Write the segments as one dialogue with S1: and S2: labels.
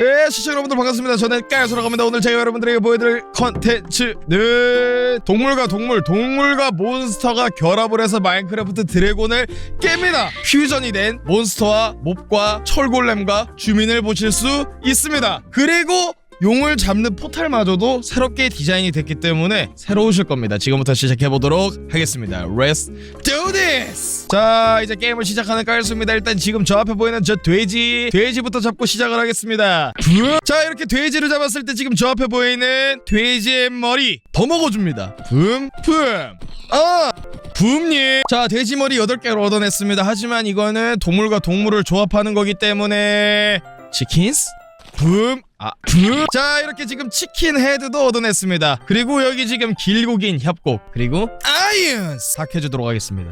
S1: 예, 시청자 여러분들 반갑습니다. 저는 까야소라고 합니다. 오늘 제가 여러분들에게 보여드릴 컨텐츠는 동물과 동물, 동물과 몬스터가 결합을 해서 마인크래프트 드래곤을 깹니다. 퓨전이 된 몬스터와 몹과 철골렘과 주민을 보실 수 있습니다. 그리고 용을 잡는 포탈마저도 새롭게 디자인이 됐기 때문에 새로우실 겁니다. 지금부터 시작해보도록 하겠습니다. Let's do this! 자, 이제 게임을 시작하는 까일수입니다. 일단 지금 저 앞에 보이는 저 돼지, 돼지부터 잡고 시작을 하겠습니다. 붐! 자, 이렇게 돼지를 잡았을 때 지금 저 앞에 보이는 돼지의 머리 더 먹어줍니다. 붐, 붐! 아! 붐님! 자, 돼지 머리 8개를 얻어냈습니다. 하지만 이거는 동물과 동물을 조합하는 거기 때문에 치킨스? 붐! 아, 붐! 자, 이렇게 지금 치킨 헤드도 얻어냈습니다. 그리고 여기 지금 길고 긴 협곡, 그리고 아이언스! 다 캐주도록 하겠습니다.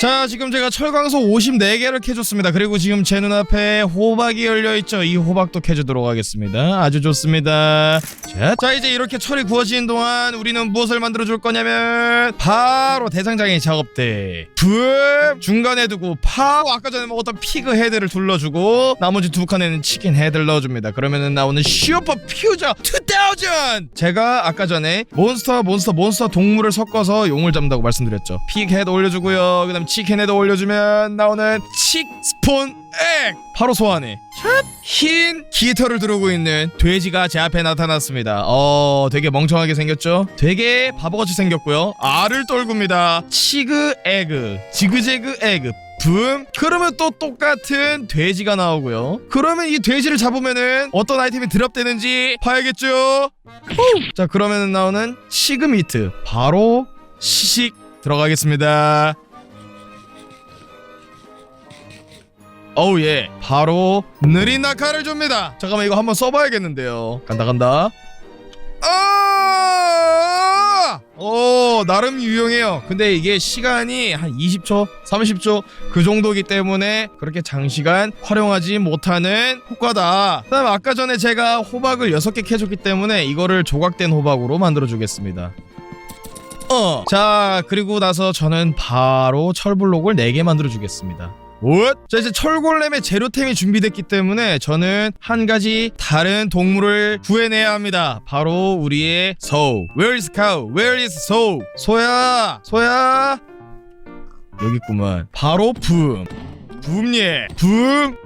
S1: 자, 지금 제가 철광소 54개를 캐줬습니다. 그리고 지금 제 눈앞에 호박이 열려있죠. 이 호박도 캐주도록 하겠습니다. 아주 좋습니다. 자, 자, 이제 이렇게 철이 구워지는 동안 우리는 무엇을 만들어줄 거냐면 바로 대상장의 작업대 붐! 중간에 두고 파 아까 전에 먹었던 피그 헤드를 둘러주고 나머지 두 칸에는 치킨 헤드를 넣어줍니다. 그러면은 나오는 슈퍼 퓨저 2000! 제가 아까 전에 몬스터 몬스터 몬스터 동물을 섞어서 용을 잡는다고 말씀드렸죠. 피그 헤드 올려주고요. 그 다음 치킨 헤드 올려주면 나오는 칙 스폰 액 바로 소환해 샷! 흰 기터를 두르고 있는 돼지가 제 앞에 나타났습니다. 어 되게 멍청하게 생겼죠? 되게 바보같이 생겼고요. 알을 떨굽니다. 치그 에그. 지그재그 에그. 붐. 그러면 또 똑같은 돼지가 나오고요. 그러면 이 돼지를 잡으면은 어떤 아이템이 드랍되는지 봐야겠죠? 후! 자 그러면은 나오는 치그 미트. 바로 시식 들어가겠습니다 어우 예. 바로 느린 낙하를 줍니다. 잠깐만 이거 한번 써봐야겠는데요. 간다 간다. 아! 오 나름 유용해요. 근데 이게 시간이 한 20초 30초 그 정도기 때문에 그렇게 장시간 활용하지 못하는 효과다. 그 다음 아까 전에 제가 호박을 6개 캐줬기 때문에 이거를 조각된 호박으로 만들어 주겠습니다. 어. 자 그리고 나서 저는 바로 철블록을 4개 만들어 주겠습니다 굿! 자 이제 철골렘의 재료템이 준비됐기 때문에 저는 한 가지 다른 동물을 구해내야 합니다 바로 우리의 소우 Where is cow? Where is sow? 소야 소야 여기 있구만 바로 붐 붐예 붐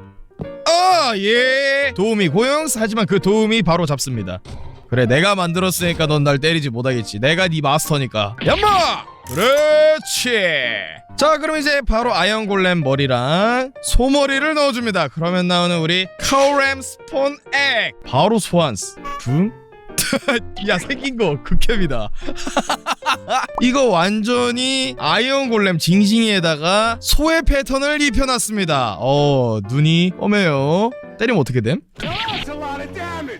S1: 아, 예. 도움이 고용스 하지만 그 도움이 바로 잡습니다. 그래, 내가 만들었으니까 넌 날 때리지 못하겠지. 내가 네 마스터니까. 얌마! 그렇지. 자, 그럼 이제 바로 아이언 골렘 머리랑 소머리를 넣어줍니다. 그러면 나오는 우리 카우램 스폰 액. 바로 소환스. 붐. 야 생긴 거 극혐이다. 이거 완전히 아이언 골렘 징징이에다가 소의 패턴을 입혀놨습니다. 어 눈이 험해요. 때리면 어떻게 됨?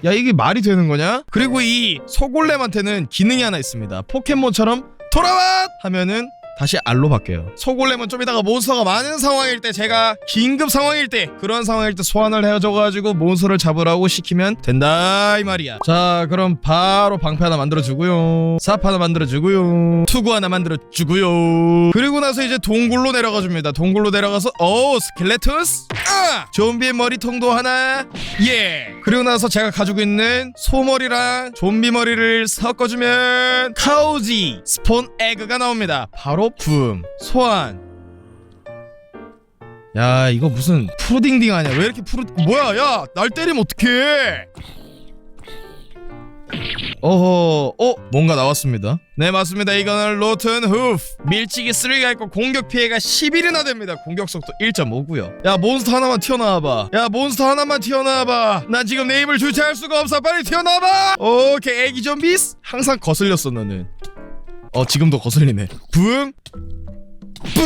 S1: 야 이게 말이 되는 거냐? 그리고 이 소골렘한테는 기능이 하나 있습니다. 포켓몬처럼 돌아와! 하면은 다시 알로 바뀌어요. 소골렘은 좀 이따가 몬스터가 많은 상황일 때 제가 긴급 상황일 때 그런 상황일 때 소환을 해줘가지고 몬스터를 잡으라고 시키면 된다 이 말이야. 자 그럼 바로 방패 하나 만들어주고요. 삽 하나 만들어주고요. 투구 하나 만들어주고요. 그리고 나서 이제 동굴로 내려가 줍니다. 동굴로 내려가서 오 스켈레투스 아 좀비의 머리통도 하나 예 그리고 나서 제가 가지고 있는 소머리랑 좀비 머리를 섞어주면 카우지 스폰 에그가 나옵니다. 바로 붐 소환. 야 이거 무슨 푸딩딩 아니야? 왜 이렇게 푸르 뭐야 야 날 때리면 어떡해? 어허 어 뭔가 나왔습니다. 네 맞습니다. 이거는 로튼 후프. 밀치기 3가 있고 공격 피해가 11이나 됩니다. 공격 속도 1.5고요. 야 몬스터 하나만 튀어나와봐. 야 몬스터 하나만 튀어나와봐. 난 지금 내 입을 주체할 수가 없어. 빨리 튀어나와봐! 오케이 애기 좀비스! 항상 거슬렸어 너는 어 지금도 거슬리네. 붕 뿜!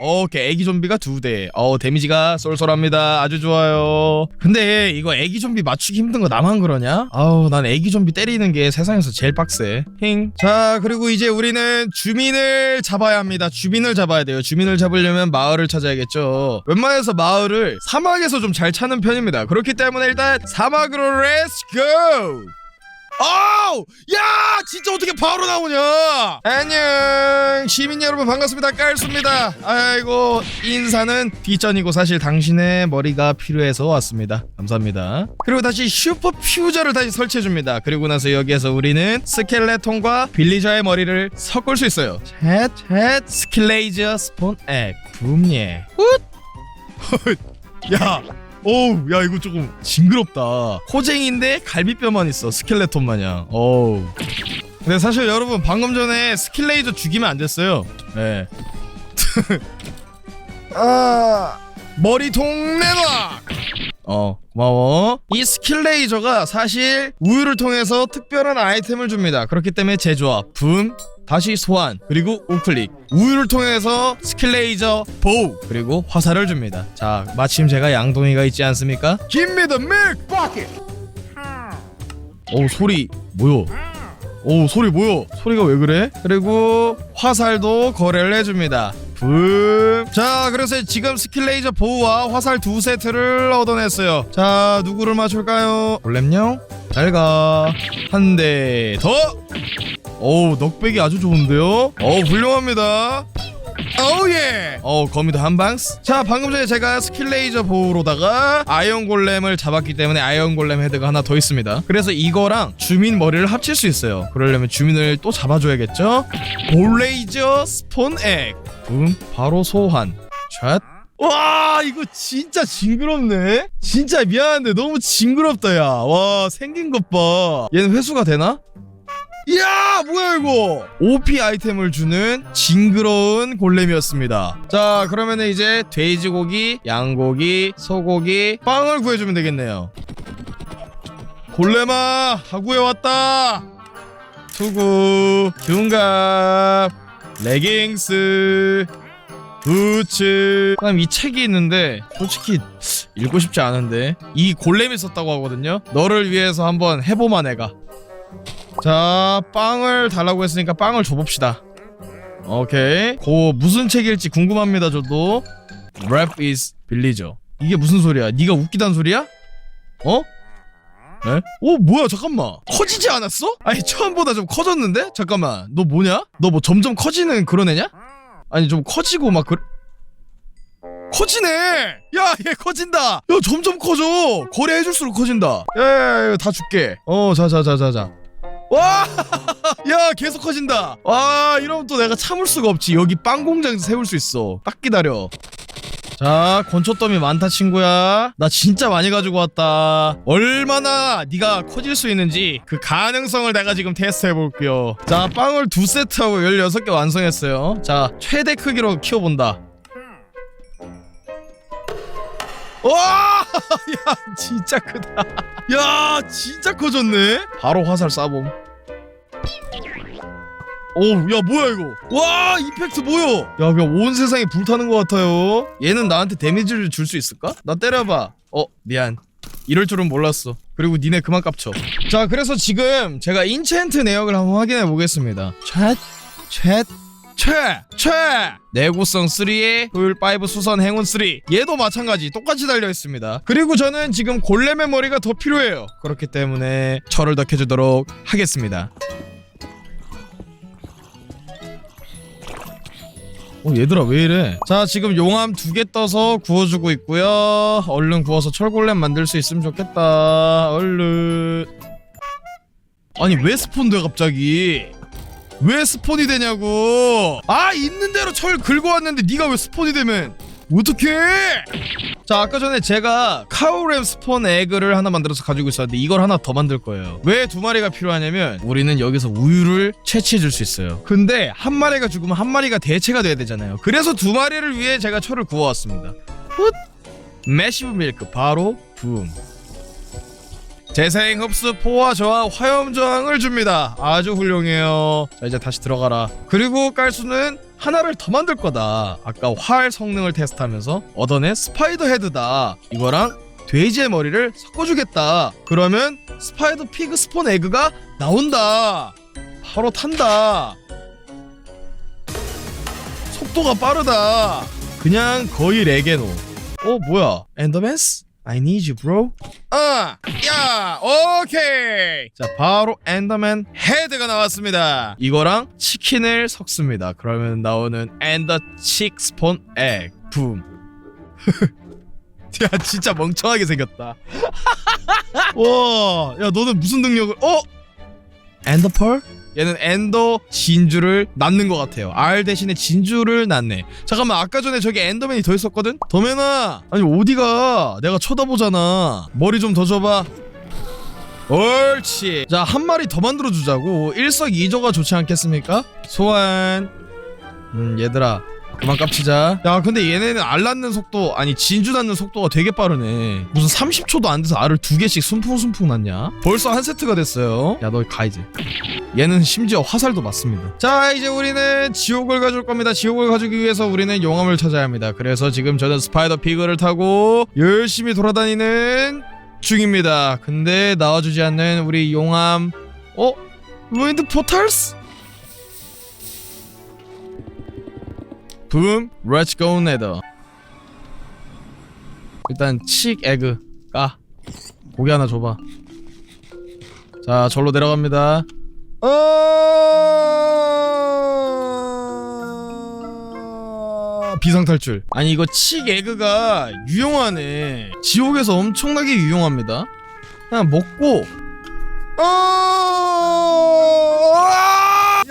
S1: 오케이 애기 좀비가 두대. 어 데미지가 쏠쏠합니다. 아주 좋아요. 근데 이거 애기 좀비 맞추기 힘든 거 나만 그러냐? 아우 난 애기 좀비 때리는 게 세상에서 제일 빡세. 힝자 그리고 이제 우리는 주민을 잡아야 합니다. 주민을 잡아야 돼요. 주민을 잡으려면 마을을 찾아야겠죠. 웬만해서 마을을 사막에서 좀 잘 찾는 편입니다. 그렇기 때문에 일단 사막으로 렛츠 고 아우! 야! 진짜 어떻게 바로 나오냐? 안녕! 시민 여러분 반갑습니다. 깔수입니다. 아이고, 인사는 뒷전이고 사실 당신의 머리가 필요해서 왔습니다. 감사합니다. 그리고 다시 슈퍼 퓨저를 다시 설치해줍니다. 그리고 나서 여기에서 우리는 스켈레톤과 빌리저의 머리를 섞을 수 있어요. 챗, 챗, 스킬레이저 스폰 액, 붐예. 훗! 야! 오우 야 이거 조금 징그럽다. 호쟁인데 갈비뼈만 있어 스켈레톤 마냥. 어우. 근데 사실 여러분 방금 전에 스킬레이저 죽이면 안 됐어요. 네. 아. 머리통 내놔 어 고마워. 이 스킬레이저가 사실 우유를 통해서 특별한 아이템을 줍니다. 그렇기 때문에 제조합 붐 다시 소환 그리고 우클릭 우유를 통해서 스킬레이저 보우 그리고 화살을 줍니다 자 마침 제가 양동이가 있지 않습니까? Give me the milk bucket 어우 소리 뭐요? 어우 소리 뭐요? 소리가 왜 그래? 그리고 화살도 거래를 해줍니다 붐. 자, 그래서 지금 스킬 레이저 보우와 화살 두 세트를 얻어냈어요. 자, 누구를 맞출까요? 골렘령? 잘 가. 한 대 더. 어우, 넉백이 아주 좋은데요? 어우, 훌륭합니다. 어우 예. 어 거미도 한 방스. 자 방금 전에 제가 스킬 레이저 보우로다가 아이언 골렘을 잡았기 때문에 아이언 골렘 헤드가 하나 더 있습니다. 그래서 이거랑 주민 머리를 합칠 수 있어요. 그러려면 주민을 또 잡아줘야겠죠? 골레이저 스폰 액. 붐 바로 소환. 샷. 와 이거 진짜 징그럽네. 진짜 미안한데 너무 징그럽다 야. 와 생긴 것 봐. 얘는 회수가 되나? 이야 뭐야 이거? OP 아이템을 주는 징그러운 골렘이었습니다. 자 그러면 이제 돼지고기 양고기 소고기 빵을 구해주면 되겠네요. 골렘아 하구에 왔다. 투구 흉갑 레깅스 부츠. 그다음 이 책이 있는데 솔직히 읽고 싶지 않은데 이 골렘이 썼다고 하거든요. 너를 위해서 한번 해보마 내가 자 빵을 달라고 했으니까 빵을 줘봅시다 오케이 고 무슨 책일지 궁금합니다 저도 Rap is 빌리죠 이게 무슨 소리야 네가 웃기단 소리야? 어? 에? 오 뭐야 잠깐만 커지지 않았어? 아니 처음보다 좀 커졌는데? 잠깐만 너 뭐냐? 너 뭐 점점 커지는 그런 애냐? 아니 좀 커지고 막 그... 커지네! 야, 얘 커진다! 야, 점점 커져! 거래해줄수록 커진다! 야, 야, 야, 다 줄게. 어, 자, 자, 자, 자, 자. 와! 야, 계속 커진다! 와, 이러면 또 내가 참을 수가 없지. 여기 빵 공장 세울 수 있어. 딱 기다려. 자, 건초더미 많다, 친구야. 나 진짜 많이 가지고 왔다. 얼마나 네가 커질 수 있는지 그 가능성을 내가 지금 테스트 해볼게요. 자, 빵을 두 세트하고 16개 완성했어요. 자, 최대 크기로 키워본다. 와! 야, 진짜 크다. 야, 진짜 커졌네. 바로 화살 쏴봄. 오, 야, 뭐야 이거? 와, 이펙트 뭐야? 야, 그냥 온 세상이 불타는 것 같아요. 얘는 나한테 데미지를 줄 수 있을까? 나 때려봐. 어, 미안. 이럴 줄은 몰랐어. 그리고 니네 그만 깝쳐. 자, 그래서 지금 제가 인챈트 내역을 한번 확인해 보겠습니다. 챗, 챗, 최! 최! 내구성 3에 효율 5 수선 행운 3 얘도 마찬가지. 똑같이 달려있습니다. 그리고 저는 지금 골렘의 머리가 더 필요해요. 그렇기 때문에 철을 더 캐주도록 하겠습니다. 어 얘들아 왜 이래? 자 지금 용암 두 개 떠서 구워주고 있고요. 얼른 구워서 철골렘 만들 수 있으면 좋겠다. 얼른. 아니 왜 스폰돼 갑자기 왜 스폰이 되냐고. 아 있는 대로 철 긁어 왔는데 네가 왜 스폰이 되면 어떡해? 자 아까 전에 제가 카우렘 스폰 에그를 하나 만들어서 가지고 있었는데 이걸 하나 더 만들 거예요. 왜 두 마리가 필요하냐면 우리는 여기서 우유를 채취해 줄 수 있어요. 근데 한 마리가 죽으면 한 마리가 대체가 돼야 되잖아요. 그래서 두 마리를 위해 제가 철을 구워왔습니다. 훗! 매시브 밀크 바로 붐 재생 흡수 포화 저항 화염 저항을 줍니다. 아주 훌륭해요. 자 이제 다시 들어가라. 그리고 깔수는 하나를 더 만들 거다. 아까 활 성능을 테스트하면서 얻어낸 스파이더 헤드다. 이거랑 돼지의 머리를 섞어주겠다. 그러면 스파이더 피그 스폰 에그가 나온다. 바로 탄다. 속도가 빠르다. 그냥 거의 레게노. 어 뭐야? 엔더맨스? I need you, bro. 아, 야, 오케이. 자, 바로 엔더맨 헤드가 나왔습니다. 이거랑 치킨을 섞습니다. 그러면 나오는 엔더 칙 스폰 액. 붐. 야, 진짜 멍청하게 생겼다. 와, 야, 너는 무슨 능력을? 어? 엔더펄? 얘는 엔더 진주를 낳는 것 같아요. R 대신에 진주를 낳네. 잠깐만 아까 전에 저기 엔더맨이 더 있었거든? 더맨아 아니 어디가? 내가 쳐다보잖아. 머리 좀 더 줘봐. 옳지. 자 한 마리 더 만들어 주자고. 일석이조가 좋지 않겠습니까? 소환. 음 얘들아 그만 깝치자. 야 근데 얘네는 알 낳는 속도 아니 진주 낳는 속도가 되게 빠르네. 무슨 30초도 안 돼서 알을 두 개씩 숨풍숨풍 낳냐? 벌써 한 세트가 됐어요. 야 너 가 이제. 얘는 심지어 화살도 맞습니다. 자, 이제 우리는 지옥을 가줄 겁니다. 지옥을 가주기 위해서 우리는 용암을 찾아야 합니다. 그래서 지금 저는 스파이더 피그를 타고 열심히 돌아다니는 중입니다. 근데 나와주지 않는 우리 용암, 어? 루인드 포탈스? 붐, 렛츠 고 네더. 일단 칙 에그 까. 고기 하나 줘봐. 자, 절로 내려갑니다. 어... 비상 탈출. 아니 이거 칙 에그가 유용하네. 지옥에서 엄청나게 유용합니다. 그냥 먹고. 어...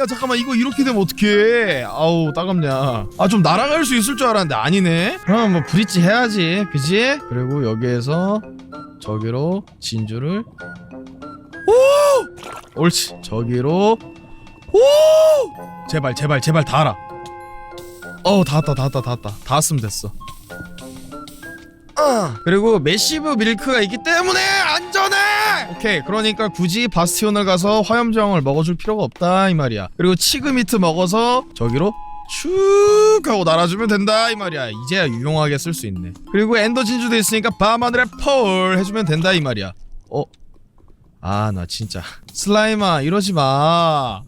S1: 야 잠깐만 이거 이렇게 되면 어떡해? 아우 따갑냐. 아 좀 날아갈 수 있을 줄 알았는데 아니네. 그럼 뭐 브릿지 해야지. 그지? 그리고 여기에서 저기로 진주를. 오! 옳지. 저기로. 오! 제발 제발 제발 닿아라 어 닿았다 닿았다 닿았다. 닿았으면 됐어 아, 그리고 메시브 밀크가 있기 때문에 안전해! 오케이 그러니까 굳이 바스티온을 가서 화염저항을 먹어줄 필요가 없다 이 말이야. 그리고 치그미트 먹어서 저기로 쭉 하고 날아주면 된다 이 말이야. 이제야 유용하게 쓸 수 있네. 그리고 엔더 진주도 있으니까 밤하늘에 펄 해주면 된다 이 말이야. 어? 아 나 진짜. 슬라임아 이러지 마.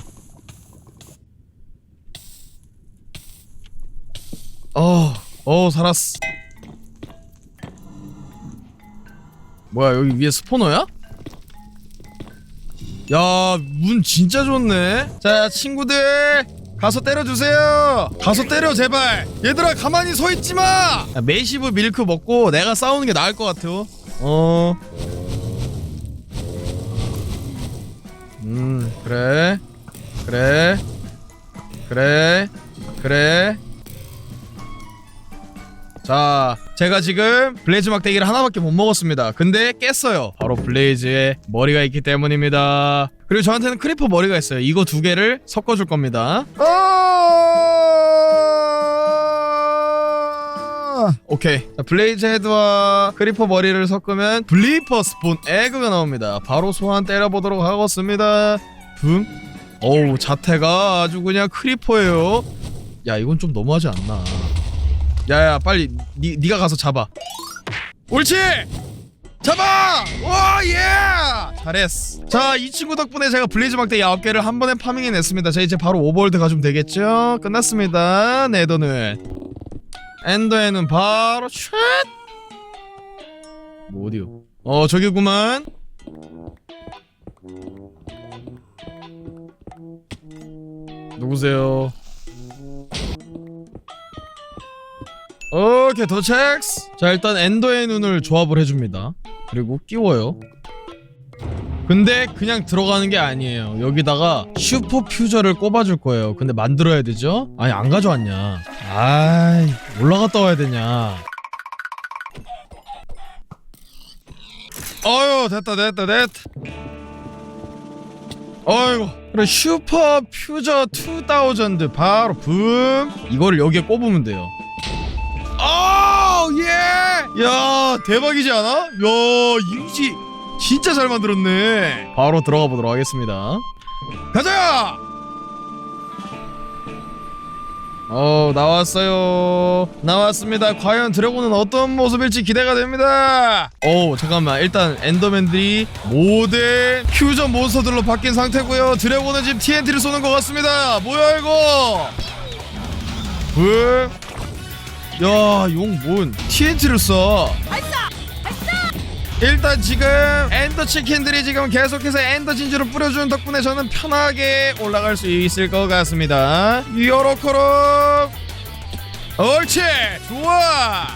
S1: 어, 어 살았어 뭐야 여기 위에 스포너야? 야 문 진짜 좋네 자 친구들 가서 때려주세요 가서 때려 제발 얘들아 가만히 서있지마 야, 메시브 밀크 먹고 내가 싸우는 게 나을 것 같아 어 음, 그래. 그래. 그래. 그래. 자, 제가 지금 블레이즈 막대기를 하나밖에 못 먹었습니다. 근데 깼어요. 바로 블레이즈의 머리가 있기 때문입니다. 그리고 저한테는 크리퍼 머리가 있어요. 이거 두 개를 섞어줄 겁니다. 아! 오케이. 자, 블레이즈 헤드와 크리퍼 머리를 섞으면 블리퍼 스폰 에그가 나옵니다. 바로 소환 때려보도록 하겠습니다. 붐. 어우, 자태가 아주 그냥 크리퍼예요. 야, 이건 좀 너무하지 않나. 야야 빨리 니, 니가 가서 잡아. 옳지! 잡아! 와 예! 잘했어. 자 이 친구 덕분에 제가 블리즈 막대 9개를 한 번에 파밍해 냈습니다. 자 이제 바로 오버월드 가주면 되겠죠? 끝났습니다. 네더는 엔더에는 바로 쉣뭐 어디요? 어 저기구만. 누구세요 오케이 도착 자 일단 엔더의 눈을 조합을 해줍니다. 그리고 끼워요. 근데 그냥 들어가는 게 아니에요. 여기다가 슈퍼 퓨저를 꼽아줄 거예요. 근데 만들어야 되죠? 아니 안 가져왔냐? 아이 올라갔다 와야 되냐? 어휴 됐다 됐다 됐다. 어이구 그래 슈퍼 퓨저 2000 바로 붐. 이거를 여기에 꼽으면 돼요 오, 예! 야, 대박이지 않아? 야, 이지 진짜 잘 만들었네. 바로 들어가 보도록 하겠습니다. 가자! 어, 나왔어요. 나왔습니다. 과연 드래곤은 어떤 모습일지 기대가 됩니다. 오, 잠깐만. 일단 엔더맨들이 모든 퓨전 몬스터들로 바뀐 상태고요. 드래곤은 지금 TNT를 쏘는 것 같습니다. 뭐야 이거? 왜? 야, 용 뭔? TNT를 써? 일단 지금 엔더 치킨들이 지금 계속해서 엔더 진주를 뿌려주는 덕분에 저는 편하게 올라갈 수 있을 것 같습니다. 요로코로. 옳지! 좋아!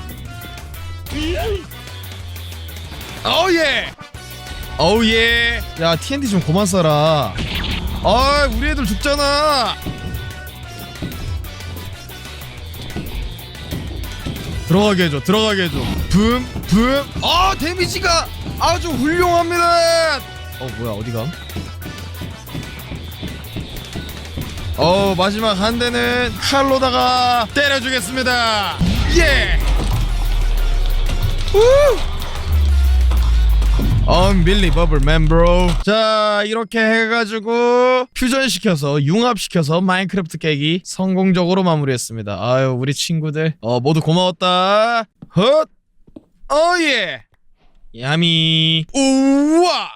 S1: 어예! 어예! 야 TNT 좀 그만 써라. 아 우리 애들 죽잖아 들어가게 해줘 들어가게 해줘. 붐붐아 데미지가 아주 훌륭합니다. 어 뭐야 어디가? 어 마지막 한 대는 칼로다가 때려주겠습니다. 예! 우! Unbelievable man bro. 자 이렇게 해가지고 퓨전시켜서 융합시켜서 마인크래프트 깨기 성공적으로 마무리했습니다. 아유 우리 친구들. 어 모두 고마웠다. 헛! 어예! 야미. 우와